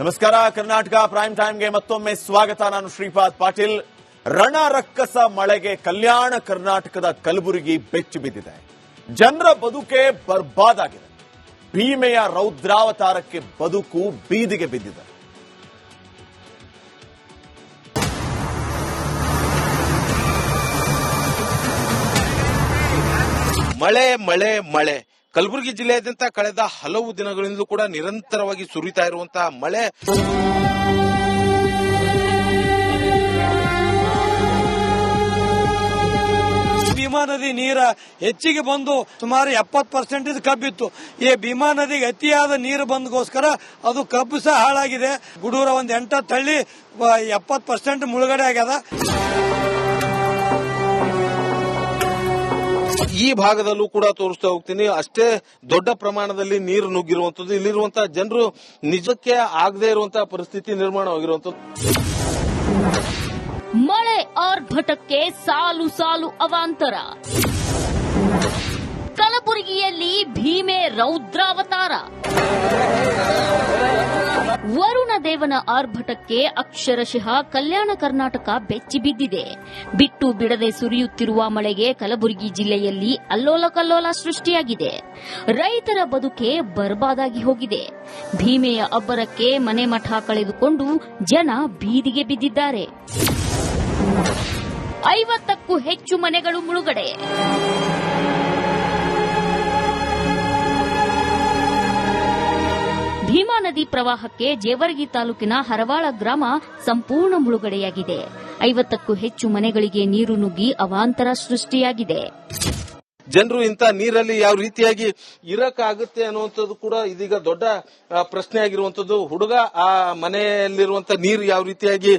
ನಮಸ್ಕಾರ, ಕರ್ನಾಟಕ ಪ್ರೈಮ್ ಟೈಮ್ಗೆ ಮತ್ತೊಮ್ಮೆ ಸ್ವಾಗತ. ನಾನು ಶ್ರೀಪಾದ್ ಪಾಟೀಲ್. ರಣರಕ್ಕಸ ಮಳೆಗೆ ಕಲ್ಯಾಣ ಕರ್ನಾಟಕದ ಕಲಬುರಗಿ ಬೆಚ್ಚಿ ಬಿದ್ದಿದೆ. ಜನರ ಬದುಕೆ ಬರ್ಬಾದಾಗಿದೆ. ಭೀಮೆಯ ರೌದ್ರಾವತಾರಕ್ಕೆ ಬದುಕು ಬೀದಿಗೆ ಬಿದ್ದಿದೆ. ಮಳೆ ಮಳೆ ಮಳೆ. ಕಲಬುರಗಿ ಜಿಲ್ಲೆಯಾದ್ಯಂತ ಕಳೆದ ಹಲವು ದಿನಗಳಿಂದಲೂ ಕೂಡ ನಿರಂತರವಾಗಿ ಸುರಿತಾ ಇರುವಂತಹ ಮಳೆ. ಭೀಮಾ ನದಿ ನೀರ ಹೆಚ್ಚಿಗೆ ಬಂದು ಸುಮಾರು ಎಪ್ಪತ್ತು ಇದು ಕಬ್ಬಿತ್ತು. ಈ ಭೀಮಾ ನದಿಗೆ ಅತಿಯಾದ ನೀರು ಬಂದಗೋಸ್ಕರ ಅದು ಕಬ್ಬು ಸಹ ಹಾಳಾಗಿದೆ. ಗುಡೂರ ಒಂದ್ ಎಂಟ ತಳ್ಳಿ ಎಪ್ಪತ್ತು ಪರ್ಸೆಂಟ್ ಮುಳುಗಡೆ ಆಗ್ಯದ. ಈ ಭಾಗದಲ್ಲೂ ಕೂಡ ತೋರಿಸ್ತಾ ಹೋಗ್ತೀನಿ. ಅಷ್ಟೇ ದೊಡ್ಡ ಪ್ರಮಾಣದಲ್ಲಿ ನೀರು ನುಗ್ಗಿರುವಂತದ್ದು ಇಲ್ಲಿರುವಂತಹ ಜನರು ನಿಜಕ್ಕೆ ಆಗದೆ ಇರುವಂತಹ ಪರಿಸ್ಥಿತಿ ನಿರ್ಮಾಣವಾಗಿರುವಂತದ್ದು ಮಳೆ ಆರ್ಭಟಕ್ಕೆ ಸಾಲು ಸಾಲು ಅವಾಂತರ. ಕಲಬುರಗಿಯಲ್ಲಿ ಭೀಮೆ ರೌದ್ರಾವತಾರ. ವರುಣ ದೇವನ ಆರ್ಭಟಕ್ಕೆ ಅಕ್ಷರಶಃ ಕಲ್ಯಾಣ ಕರ್ನಾಟಕ ಬೆಚ್ಚಿ ಬಿದ್ದಿದೆ. ಬಿಟ್ಟು ಬಿಡದೆ ಸುರಿಯುತ್ತಿರುವ ಮಳೆಗೆ ಕಲಬುರಗಿ ಜಿಲ್ಲೆಯಲ್ಲಿ ಅಲ್ಲೋಲ ಕಲ್ಲೋಲ ಸೃಷ್ಟಿಯಾಗಿದೆ. ರೈತರ ಬದುಕೆ ಬರ್ಬಾದಾಗಿ ಹೋಗಿದೆ. ಭೀಮೆಯ ಅಬ್ಬರಕ್ಕೆ ಮನೆ ಮಠ ಕಳೆದುಕೊಂಡು ಜನ ಬೀದಿಗೆ ಬಿದ್ದಿದ್ದಾರೆ. ಐವತ್ತಕ್ಕೂ ಹೆಚ್ಚು ಮನೆಗಳು ಮುಳುಗಡೆ. ಭೀಮಾ ನದಿ ಪ್ರವಾಹಕ್ಕೆ ಜೇವರ್ಗಿ ತಾಲೂಕಿನ ಹರವಾಳ ಗ್ರಾಮ ಸಂಪೂರ್ಣ ಮುಳುಗಡೆಯಾಗಿದೆ. ಐವತ್ತಕ್ಕೂ ಹೆಚ್ಚು ಮನೆಗಳಿಗೆ ನೀರು ನುಗ್ಗಿ ಅವಾಂತರ ಸೃಷ್ಟಿಯಾಗಿದೆ. ಜನರು ಇಂತ ನೀರಲ್ಲಿ ಯಾವ ರೀತಿಯಾಗಿ ಇರಕಾಗುತ್ತೆ ಅನ್ನುವಂಥದ್ದು ಕೂಡ ಇದೀಗ ದೊಡ್ಡ ಪ್ರಶ್ನೆ ಆಗಿರುವಂತದ್ದು ಹುಡುಗ ಆ ಮನೆಯಲ್ಲಿರುವಂತ ನೀರು ಯಾವ ರೀತಿಯಾಗಿ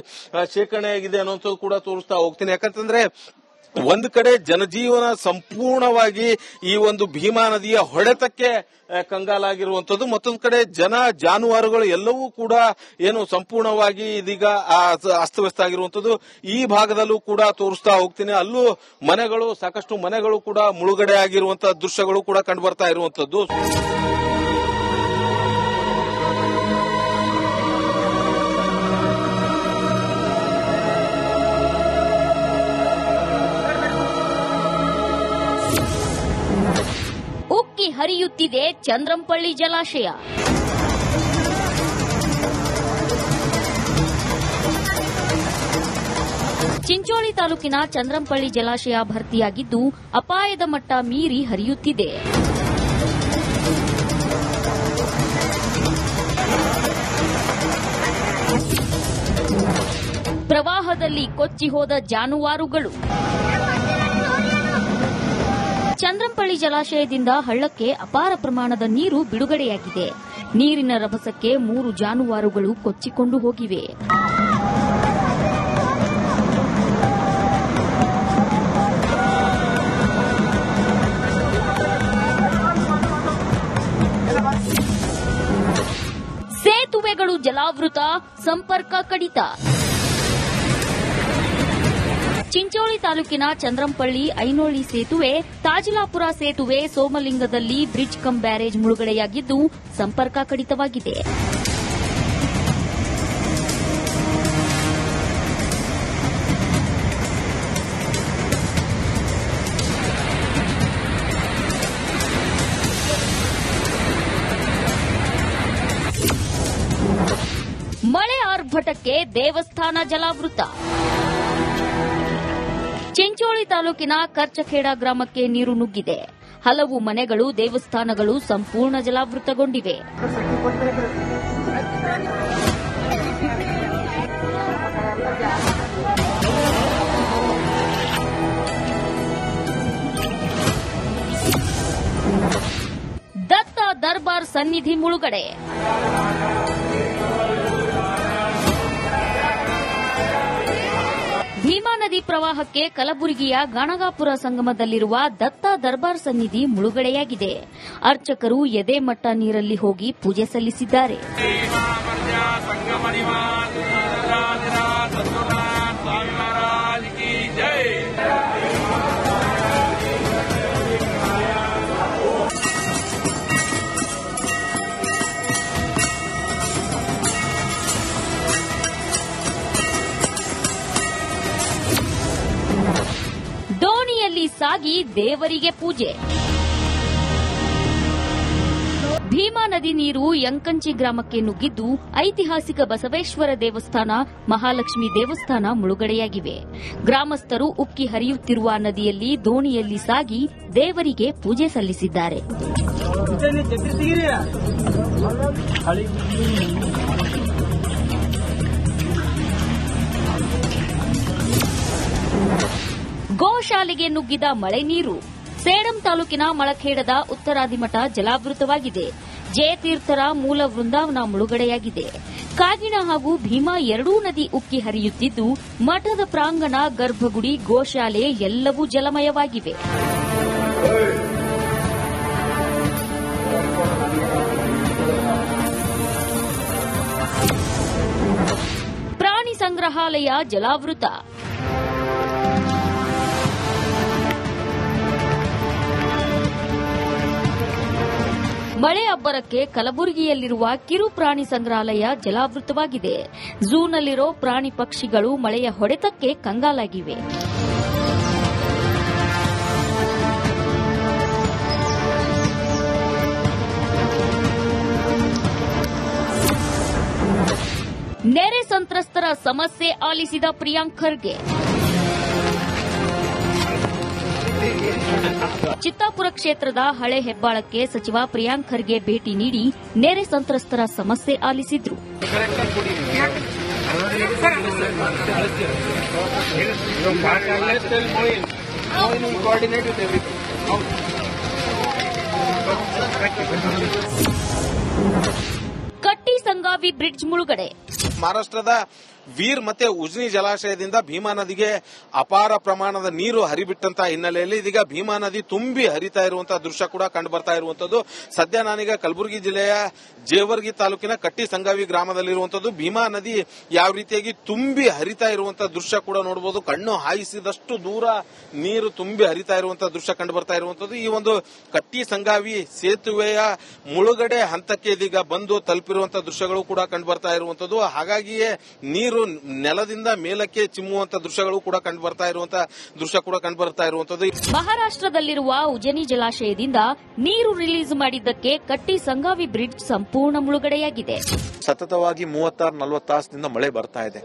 ಶೇಖರಣೆ ಆಗಿದೆ ಅನ್ನುವಂಥದ್ದು ಕೂಡ ತೋರಿಸ್ತಾ ಹೋಗ್ತೀನಿ. ಯಾಕಂತಂದ್ರೆ ಒಂದು ಕಡೆ ಜನಜೀವನ ಸಂಪೂರ್ಣವಾಗಿ ಈ ಒಂದು ಭೀಮಾ ನದಿಯ ಹೊಡೆತಕ್ಕೆ ಕಂಗಾಲಾಗಿರುವಂತದ್ದು ಮತ್ತೊಂದು ಕಡೆ ಜನ ಜಾನುವಾರುಗಳು ಎಲ್ಲವೂ ಕೂಡ ಏನು ಸಂಪೂರ್ಣವಾಗಿ ಇದೀಗ ಅಸ್ತವ್ಯಸ್ತ ಆಗಿರುವಂತದ್ದು ಈ ಭಾಗದಲ್ಲೂ ಕೂಡ ತೋರಿಸ್ತಾ ಹೋಗ್ತೀನಿ. ಅಲ್ಲೂ ಮನೆಗಳು, ಸಾಕಷ್ಟು ಮನೆಗಳು ಕೂಡ ಮುಳುಗಡೆ ಆಗಿರುವಂತಹ ದೃಶ್ಯಗಳು ಕೂಡ ಕಂಡು ಬರ್ತಾ ಇರುವಂತದ್ದು ಹರಿಯುತ್ತಿದೆ ಚಂದ್ರಂಪಳ್ಳಿ ಜಲಾಶಯ. ಚಿಂಚೋಳಿ ತಾಲೂಕಿನ ಚಂದ್ರಂಪಳ್ಳಿ ಜಲಾಶಯ ಭರ್ತಿಯಾಗಿದ್ದು ಅಪಾಯದ ಮಟ್ಟ ಮೀರಿ ಹರಿಯುತ್ತಿದೆ. ಪ್ರವಾಹದಲ್ಲಿ ಕೊಚ್ಚಿ ಹೋದ ಜಾನುವಾರುಗಳು. ಚಂದ್ರಂಪಳ್ಳಿ ಜಲಾಶಯದಿಂದ ಹಳ್ಳಕ್ಕೆ ಅಪಾರ ಪ್ರಮಾಣದ ನೀರು ಬಿಡುಗಡೆಯಾಗಿದೆ. ನೀರಿನ ರಭಸಕ್ಕೆ ಮೂರು ಜಾನುವಾರುಗಳು ಕೊಚ್ಚಿಕೊಂಡು ಹೋಗಿವೆ. ಸೇತುವೆಗಳು ಜಲಾವೃತ, ಸಂಪರ್ಕ ಕಡಿತ. ಚಿಂಚೋಳಿ ತಾಲೂಕಿನ ಚಂದ್ರಂಪಳ್ಳಿ ಐನೋಳಿ ಸೇತುವೆ, ತಾಜಲಾಪುರ ಸೇತುವೆ ಸೋಮಲಿಂಗದಲ್ಲಿ ಬ್ರಿಡ್ಜ್ ಕಂ ಬ್ಯಾರೇಜ್ ಮುಳುಗಡೆಯಾಗಿದ್ದು ಸಂಪರ್ಕ ಕಡಿತವಾಗಿದೆ. ಮಳೆ ಆರ್ಭಟಕ್ಕೆ ದೇವಸ್ಥಾನ ಜಲಾವೃತ. ಚಿಂಚೋಳಿ ತಾಲೂಕಿನ ಕರ್ಚಖೇಡ ಗ್ರಾಮಕ್ಕೆ ನೀರು ನುಗ್ಗಿದೆ. ಹಲವು ಮನೆಗಳು, ದೇವಸ್ಥಾನಗಳು ಸಂಪೂರ್ಣ ಜಲಾವೃತಗೊಂಡಿವೆ. ದತ್ತ ದರ್ಬಾರ್ ಸನ್ನಿಧಿ ಮುಳುಗಡೆ. ನದಿ ಪ್ರವಾಹಕ್ಕೆ ಕಲಬುರಗಿಯ ಗಾಣಗಾಪುರ ಸಂಗಮದಲ್ಲಿರುವ ದತ್ತ ದರ್ಬಾರ್ ಸನ್ನಿಧಿ ಮುಳುಗಡೆಯಾಗಿದೆ. ಅರ್ಚಕರು ಎದೆ ಮಟ್ಟ ನೀರಲ್ಲಿ ಹೋಗಿ ಪೂಜೆ ಸಲ್ಲಿಸಿದ್ದಾರೆ. ಸಾಗಿ ದೇವರಿಗೆ ಪೂಜೆ. ಭೀಮಾ ನದಿ ನೀರು ಯಂಕಂಚಿ ಗ್ರಾಮಕ್ಕೆ ನುಗ್ಗಿದ್ದು ಐತಿಹಾಸಿಕ ಬಸವೇಶ್ವರ ದೇವಸ್ಥಾನ, ಮಹಾಲಕ್ಷ್ಮಿ ದೇವಸ್ಥಾನ ಮುಳುಗಡೆಯಾಗಿವೆ. ಗ್ರಾಮಸ್ಥರು ಉಕ್ಕಿ ಹರಿಯುತ್ತಿರುವ ನದಿಯಲ್ಲಿ ದೋಣಿಯಲ್ಲಿ ಸಾಗಿ ದೇವರಿಗೆ ಪೂಜೆ ಸಲ್ಲಿಸಿದ್ದಾರೆ. ಗೋಶಾಲೆಗೆ ನುಗ್ಗಿದ ಮಳೆ ನೀರು. ಸೇಡಂ ತಾಲೂಕಿನ ಮಳಖೇಡದ ಉತ್ತರಾದಿಮಠ ಜಲಾವೃತವಾಗಿದೆ. ಜಯತೀರ್ಥರ ಮೂಲ ವೃಂದಾವನ ಮುಳುಗಡೆಯಾಗಿದೆ. ಕಾಗಿಣ ಹಾಗೂ ಭೀಮಾ ಎರಡೂ ನದಿ ಉಕ್ಕಿ ಹರಿಯುತ್ತಿದ್ದು, ಮಠದ ಪ್ರಾಂಗಣ, ಗರ್ಭಗುಡಿ, ಗೋಶಾಲೆ ಎಲ್ಲವೂ ಜಲಮಯವಾಗಿವೆ. ಪ್ರಾಣಿ ಸಂಗ್ರಹಾಲಯ ಜಲಾವೃತ. ಮಳೆ ಅಬ್ಬರಕ್ಕೆ ಕಲಬುರಗಿಯಲ್ಲಿರುವ ಕಿರು ಪ್ರಾಣಿ ಸಂಗ್ರಹಾಲಯ ಜಲಾವೃತವಾಗಿದೆ. ಝೂನಲ್ಲಿರೋ ಪ್ರಾಣಿ ಪಕ್ಷಿಗಳು ಮಳೆಯ ಹೊಡೆತಕ್ಕೆ ಕಂಗಾಲಾಗಿವೆ. ನೆರೆ ಸಂತ್ರಸ್ತರ ಸಮಸ್ಯೆ ಆಲಿಸಿದ ಪ್ರಿಯಾಂಕ್ ಖರ್ಗೆ. ಚಿತ್ತಾಪುರ ಕ್ಷೇತ್ರದ ಹಳೆ ಹೆಬ್ಬಾಳಕ್ಕೆ ಸಚಿವ ಪ್ರಿಯಾಂಕ್ ಖರ್ಗೆ ಭೇಟಿ ನೀಡಿ ನೆರೆ ಸಂತ್ರಸ್ತರ ಸಮಸ್ಯೆ ಆಲಿಸಿದ್ರು. ಕಟ್ಟಿ ಸಂಗಾವಿ ಬ್ರಿಡ್ಜ್ ಮುಳುಗಡೆ. ಮಹಾರಾಷ್ಟ್ರದ ವೀರ್ ಮತ್ತೆ ಉಜ್ನಿ ಜಲಾಶಯದಿಂದ ಭೀಮಾ ನದಿಗೆ ಅಪಾರ ಪ್ರಮಾಣದ ನೀರು ಹರಿಬಿಟ್ಟಂತ ಹಿನ್ನೆಲೆಯಲ್ಲಿ ಇದೀಗ ಭೀಮಾ ನದಿ ತುಂಬಿ ಹರಿತಾ ಇರುವಂತಹ ದೃಶ್ಯ ಕೂಡ ಕಂಡು ಬರ್ತಾ ಇರುವಂತದ್ದು. ಸದ್ಯ ನಾನೀಗ ಕಲಬುರಗಿ ಜಿಲ್ಲೆಯ ಜೇವರ್ಗಿ ತಾಲೂಕಿನ ಕಟ್ಟಿ ಸಂಗಾವಿ ಗ್ರಾಮದಲ್ಲಿರುವಂತದ್ದು. ಭೀಮಾ ನದಿ ಯಾವ ರೀತಿಯಾಗಿ ತುಂಬಿ ಹರಿತಾ ಇರುವಂತಹ ದೃಶ್ಯ ಕೂಡ ನೋಡಬಹುದು ಕಣ್ಣು ಹಾಯಿಸಿದಷ್ಟು ದೂರ ನೀರು ತುಂಬಿ ಹರಿತಾ ಇರುವಂತಹ ದೃಶ್ಯ ಕಂಡು ಬರ್ತಾ ಇರುವಂತದ್ದು. ಈ ಒಂದು ಕಟ್ಟಿ ಸಂಗಾವಿ ಸೇತುವೆಯ ಮುಳುಗಡೆ ಹಂತಕ್ಕೆ ಇದೀಗ ಬಂದು ತಲುಪಿರುವಂತಹ ದೃಶ್ಯಗಳು ಕೂಡ ಕಂಡು ಬರ್ತಾ ಇರುವಂತದ್ದು. ಹಾಗಾಗಿಯೇ ನೀರು ನೆಲದಿಂದ ಮೇಲಕ್ಕೆ ಚಿಮ್ಮುವಂತ ದೃಶ್ಯಗಳು ಕೂಡ ಕಂಡು ಬರ್ತಾ ಇರುವಂತಹ ದೃಶ್ಯ ಕೂಡ ಕಂಡು ಬರ್ತಾ ಇರುವಂತದ್ದು. ಮಹಾರಾಷ್ಟ್ರದಲ್ಲಿರುವ ಉಜನಿ ಜಲಾಶಯದಿಂದ ನೀರು ರಿಲೀಸ್ ಮಾಡಿದ್ದಕ್ಕೆ ಕಟ್ಟಿ ಸಂಗಾವಿ ಬ್ರಿಡ್ಜ್ ಸಂಪೂರ್ಣ ಮುಳುಗಡೆಯಾಗಿದೆ. ಸತತವಾಗಿ ಮೂವತ್ತಾರು ನಲವತ್ತು ತಾಸಿನಿಂದ ಮಳೆ ಬರ್ತಾ ಇದೆ.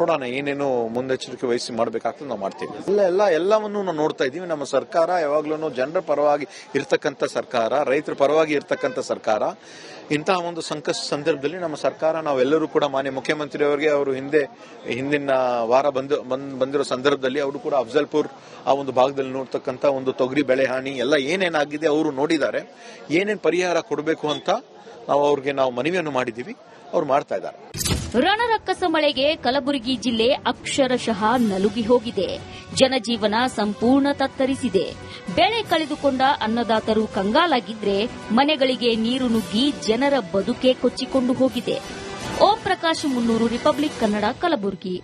ನೋಡೋಣ, ಏನೇನು ಮುನ್ನೆಚ್ಚರಿಕೆ ವಹಿಸಿ ಮಾಡಬೇಕಾಗ್ತದೆ ನಾವು ಮಾಡ್ತೀವಿ. ಎಲ್ಲ ಎಲ್ಲ ಎಲ್ಲವನ್ನು ನಾವು ನೋಡ್ತಾ ಇದ್ದೀವಿ. ನಮ್ಮ ಸರ್ಕಾರ ಯಾವಾಗ್ಲೂ ಜನರ ಪರವಾಗಿ ಇರ್ತಕ್ಕಂಥ ಸರ್ಕಾರ, ರೈತರ ಪರವಾಗಿ ಇರ್ತಕ್ಕಂಥ ಸರ್ಕಾರ. ಇಂತಹ ಒಂದು ಸಂಕಷ್ಟ ಸಂದರ್ಭದಲ್ಲಿ ನಮ್ಮ ಸರ್ಕಾರ, ನಾವೆಲ್ಲರೂ ಕೂಡ ಮಾನ್ಯ ಮುಖ್ಯಮಂತ್ರಿ ಅವರಿಗೆ, ಅವರು ಹಿಂದೆ, ಹಿಂದಿನ ವಾರ ಬಂದ್- ಬಂದಿರೋ ಸಂದರ್ಭದಲ್ಲಿ ಅವರು ಕೂಡ ಅಫ್ಜಲ್ಪುರ್, ಆ ಒಂದು ಭಾಗದಲ್ಲಿ ನೋಡ್ತಕ್ಕಂಥ ಒಂದು ತೊಗರಿ ಬೆಳೆ ಹಾನಿ, ಎಲ್ಲ ಏನೇನಾಗಿದೆ ಅವರು ನೋಡಿದ್ದಾರೆ. ಏನೇನು ಪರಿಹಾರ ಕೊಡಬೇಕು ಅಂತ ನಾವು ಅವ್ರಿಗೆ ನಾವು ಮನವಿಯನ್ನು ಮಾಡಿದ್ದೀವಿ. ಅವ್ರು ಮಾಡ್ತಾ ಇದ್ದಾರೆ. ರಣರಕ್ಕಸ ಮಳೆಗೆ ಕಲಬುರಗಿ ಜಿಲ್ಲೆ ಅಕ್ಷರಶಃ ನಲುಗಿ ಹೋಗಿದೆ. ಜನಜೀವನ ಸಂಪೂರ್ಣ ತತ್ತರಿಸಿದೆ. ಬೆಳೆ ಕಳೆದುಕೊಂಡ ಅನ್ನದಾತರು ಕಂಗಾಲಾಗಿದ್ರೆ ಮನೆಗಳಿಗೆ ನೀರು ನುಗ್ಗಿ ಜನರ ಬದುಕೆ ಕೊಚ್ಚಿಕೊಂಡು ಹೋಗಿದೆ. ಓಂ ಪ್ರಕಾಶ್ ಮುನ್ನೂರು, ರಿಪಬ್ಲಿಕ್ ಕನ್ನಡ, ಕಲಬುರಗಿ.